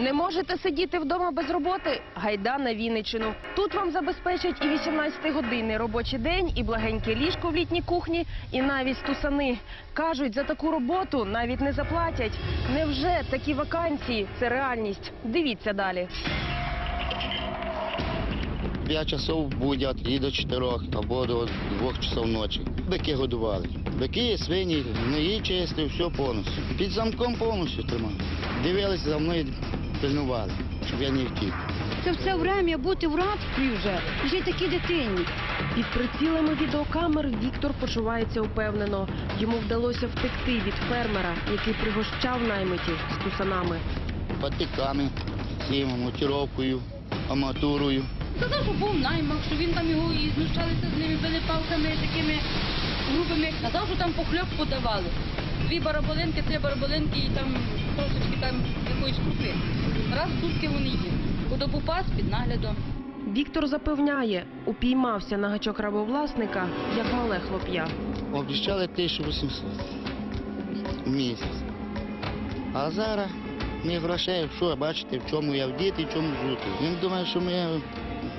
Не можете сидіти вдома без роботи? Гайда на Вінниччину. Тут вам забезпечать і 18-годинний робочий день, і благеньке ліжко в літній кухні, і навіть стусани. Кажуть, за таку роботу навіть не заплатять. Невже такі вакансії це реальність? Дивіться далі. 5 часов будять і до 4 або до 2 часов ночі. Бики годували. Бики, свині, гниї чисті, все повністю. Під замком повністю тримали. Дивилися за мною, пильнували, щоб я не втік. Це все время бути в рабстві вже, вже такій дитині. Під прицілами відеокамер Віктор почувається упевнено. Йому вдалося втекти від фермера, який пригощав наймитів з тусанами. Патиками, цим, мотіровкою, аматурою. Сказав, що був наймах, що він там його і знущалися з ними, били палками такими грубими. Казав, що там похльоп подавали. Дві бараболинки, три бараболинки і там трошечки там якоїсь крупи. Раз в сутки вони їли. Худобу пас під наглядом. Віктор запевняє, упіймався на гачок рабовласника, як мале хлоп'я. Обіщали 1800 в місяць. А зараз ні грошей, що бачите, в чому я вдіти, в чому жути. Він думає, що ми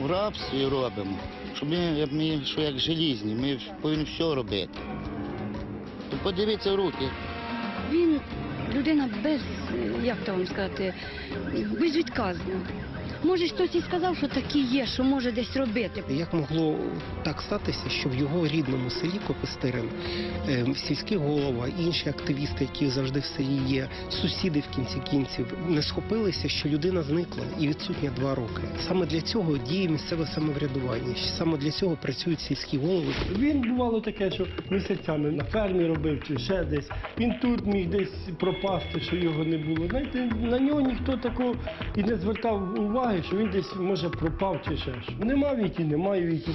в рабстві робимо, що ми, ми що як желізні, ми повинні все робити. То подивіться в руки. Він людина без, як то вам сказати, безвідказна. Може, хтось і сказав, що такі є, що може десь робити. Як могло так статися, що в його рідному селі Копистирин е, сільський голова, інші активісти, які завжди в селі є, сусіди в кінці кінців, не схопилися, що людина зникла і відсутня два роки. Саме для цього діє місцеве самоврядування. Саме для цього працюють сільські голови. Він бувало таке, що місяцями на фермі робив чи ще десь. Він тут міг десь пропасти, що його не було. Знаєте, на нього ніхто такого і не звертав уваги, що він десь може пропав чи ще що. Нема віки, немає віки.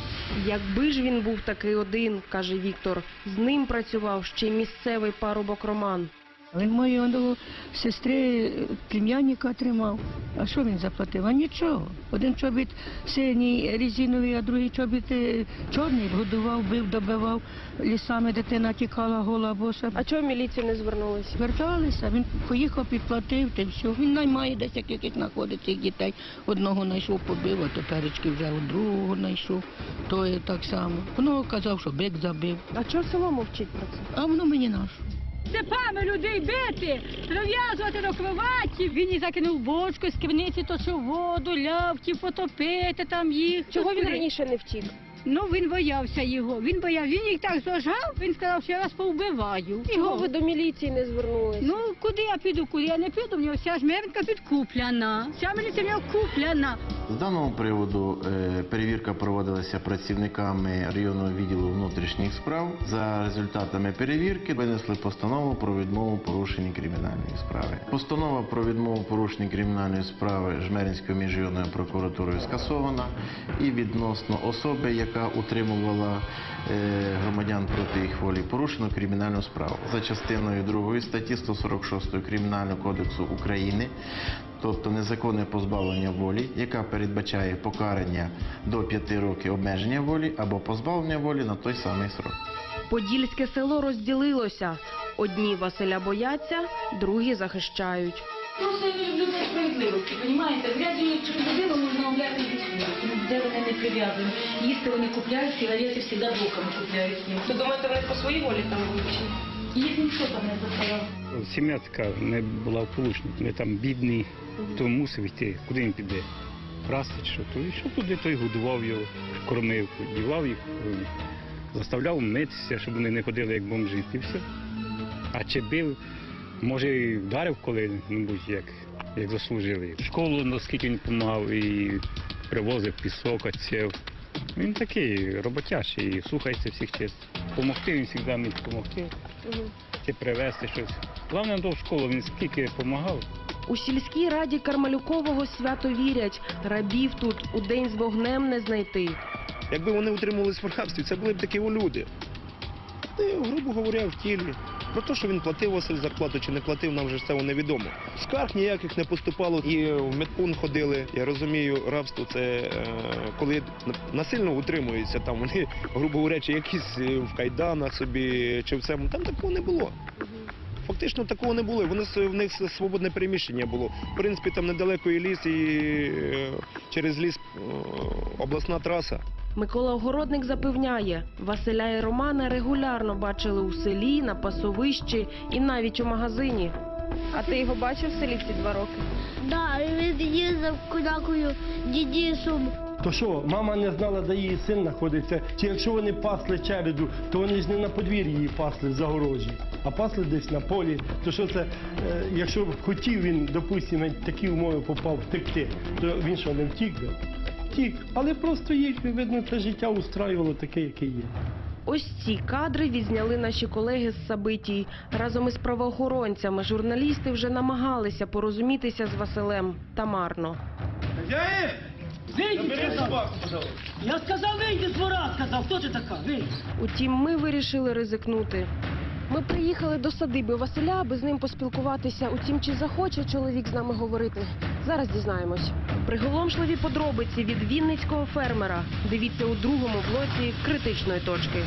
Якби ж він був такий один, каже Віктор, з ним працював ще місцевий парубок Роман. Він мою онову сестри племянника тримав. А що він заплатив? А нічого. Один чобіт синій резиновий, а другий чобіт е, чорний годував, бив, добивав. Лісами дитина тікала гола боса. А чого в міліцію не звернулися? Зверталися, він поїхав, підплатив, та все. Він наймає десь як яких знаходить цих дітей. Одного знайшов, побив, а теперечки вже от другого знайшов. То так само. Воно казав, що бик забив. А чого село мовчить про це? А воно мені наше. Степами людей бити, прив'язувати до кроваті. Він і закинув бочку з кивниці, точив воду, лявки, потопити там їх. Чого він раніше не втік? Ну він боявся його. Він боявся, він їх так зажав, він сказав, що я вас повбиваю. Чого ви до міліції не звернулися? Ну куди я піду, куди я не піду, в нього вся жмеренька підкуплена. Вся міліція в нього куплена. З даного приводу е, перевірка проводилася працівниками районного відділу внутрішніх справ. За результатами перевірки винесли постанову про відмову порушення кримінальної справи. Постанова про відмову порушення кримінальної справи Жмеринською міжрайонною прокуратурою скасована і відносно особи, яка утримувала е, громадян проти їх волі, порушено кримінальну справу за частиною 2 статті 146 Кримінального кодексу України тобто незаконне позбавлення волі, яка передбачає покарання до 5 років обмеження волі або позбавлення волі на той самий срок. Подільське село розділилося. Одні Василя бояться, другі захищають. Просто люди справедливості, розумієте? Вряді через людину можна обляти де вони не прив'язані. Їсти вони купляють, сигарети завжди боками купляють їм. Ви думаєте, вони по своїй волі там будуть? Їх ніхто там не заставляв. Сім'я така не була вполучна. Ми там бідні, то мусив йти. Куди він піде? Красти чи що? То йшов туди, той годував його, кормив, дівав їх, е, заставляв митися, щоб вони не ходили як бомжі. І все. А чи бив, може, і вдарив коли-небудь, як, як заслужили. В школу, наскільки він допомагав, і привозив пісок, оцев. Він такий роботящий, слухається всіх честь. Помогти він завжди міг допомогти чи привезти щось. Головне, до в школу він скільки допомагав. У сільській раді Кармалюкового свято вірять. Рабів тут у день з вогнем не знайти. Якби вони утримувались в рабстві, це були б такі люди. Ти, грубо говоря, в тілі. Про те, що він платив Василь зарплату чи не платив, нам вже цього невідомо. Скарг ніяких не поступало. І в медпун ходили. Я розумію, рабство це е, коли насильно утримуються там. Вони, грубо говоря, якісь е, в кайданах собі, чи в цьому. Там такого не було. Фактично такого не було. Вони в них свободне переміщення було. В принципі, там недалеко і ліс, і е, через ліс е, обласна траса. Микола Огородник запевняє, Василя і Романа регулярно бачили у селі, на пасовищі і навіть у магазині. А ти його бачив в селі ці два роки? Да, він їздив кудакою дідісом. То що, мама не знала, де її син знаходиться? Чи якщо вони пасли череду, то вони ж не на подвір'ї її пасли в загорожі, а пасли десь на полі. То що це, е, якщо б хотів він, допустимо, такі умови попав втекти, то він що не втік би? Втік. Але просто їх, видно, це життя устраювало таке, яке є. Ось ці кадри відзняли наші колеги з Сабитій. Разом із правоохоронцями журналісти вже намагалися порозумітися з Василем та марно. Я сказав, вийди з двора, сказав, хто ти така? Вийди. Утім, ми вирішили ризикнути. Ми приїхали до садиби Василя, аби з ним поспілкуватися. Утім, чи захоче чоловік з нами говорити? Зараз дізнаємось. Приголомшливі подробиці від вінницького фермера. Дивіться у другому блоці критичної точки.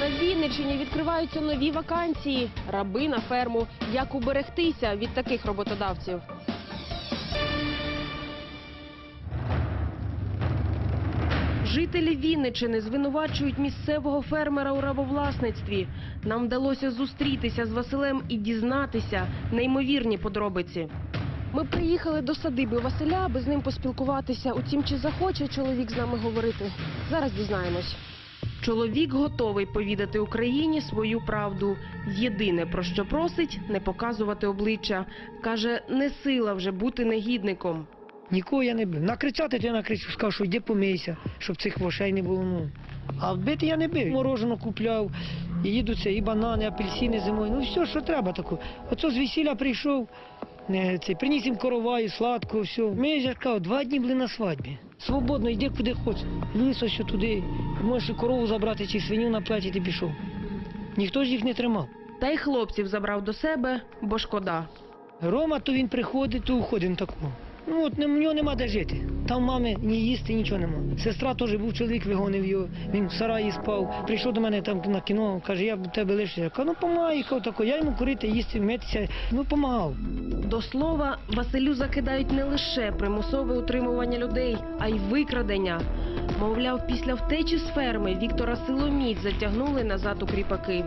На Вінниччині відкриваються нові вакансії. Раби на ферму. Як уберегтися від таких роботодавців? Жителі Вінничини звинувачують місцевого фермера у рабовласництві. Нам вдалося зустрітися з Василем і дізнатися неймовірні подробиці. Ми приїхали до садиби Василя, аби з ним поспілкуватися. Утім, чи захоче чоловік з нами говорити? Зараз дізнаємось. Чоловік готовий повідати Україні свою правду. Єдине про що просить не показувати обличчя. каже, не сила вже бути негідником. Нікого я не бив. Накричати то я накричу, сказав, що йди помийся, щоб цих вошей не було. Ну. А вбити я не бив. Морожено купляв, і їду це, і банани, апельсини зимою. Ну все, що треба таке. Оце з весілля прийшов, е, цей, приніс їм короваю, сладко, все. Ми я ж кажу, два дні були на свадьбі. Свободно, йди куди хочеш. Ліс ось туди. Можеш і корову забрати чи свиню на платі, ти пішов. Ніхто ж їх не тримав. Та й хлопців забрав до себе, бо шкода. Рома, то він приходить, то уходить на таку. Ну от в нього нема де жити. Там мами ні їсти, нічого нема. Сестра теж був чоловік, вигонив його. Він в сараї спав. Прийшов до мене там на кіно, каже, я б тебе лише. Я кажу, ну помагай, тако. Я йому курити, їсти, митися. Ну помагав. До слова, Василю закидають не лише примусове утримування людей, а й викрадення. Мовляв, після втечі з ферми Віктора Силоміць затягнули назад у кріпаки.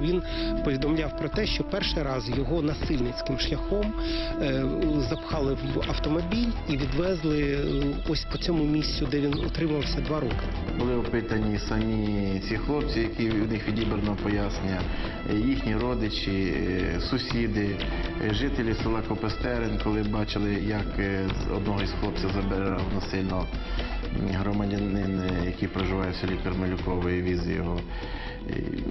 Він повідомляв про те, що перший раз його насильницьким шляхом е, запхали в автомобіль і відвезли е, ось по цьому місцю, де він утримався два роки. Були опитані самі ці хлопці, які в них відібрано пояснення, їхні родичі, е, сусіди, жителі села Копестерин, коли бачили, як одного із хлопців забирав насильно м, громадянин, е, який проживає в селі Кармелюкове і віз його.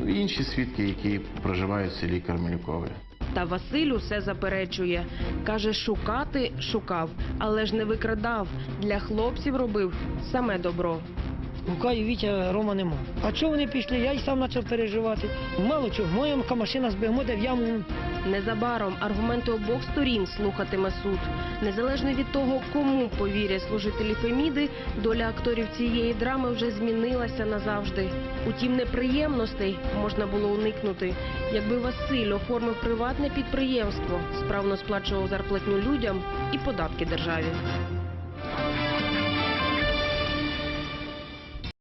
І Інші свідки, які проживають в селі Кармелюкове. Та Василь усе заперечує. Каже, шукати шукав, але ж не викрадав. Для хлопців робив саме добро. Гукаю, Вітя, Рома нема. А чого вони пішли? Я й сам почав переживати. Мало чого, моя машина збігмо, де в яму. Незабаром аргументи обох сторін слухатиме суд. Незалежно від того, кому повірять служителі Феміди, доля акторів цієї драми вже змінилася назавжди. Утім, неприємностей можна було уникнути, якби Василь оформив приватне підприємство, справно сплачував зарплатню людям і податки державі.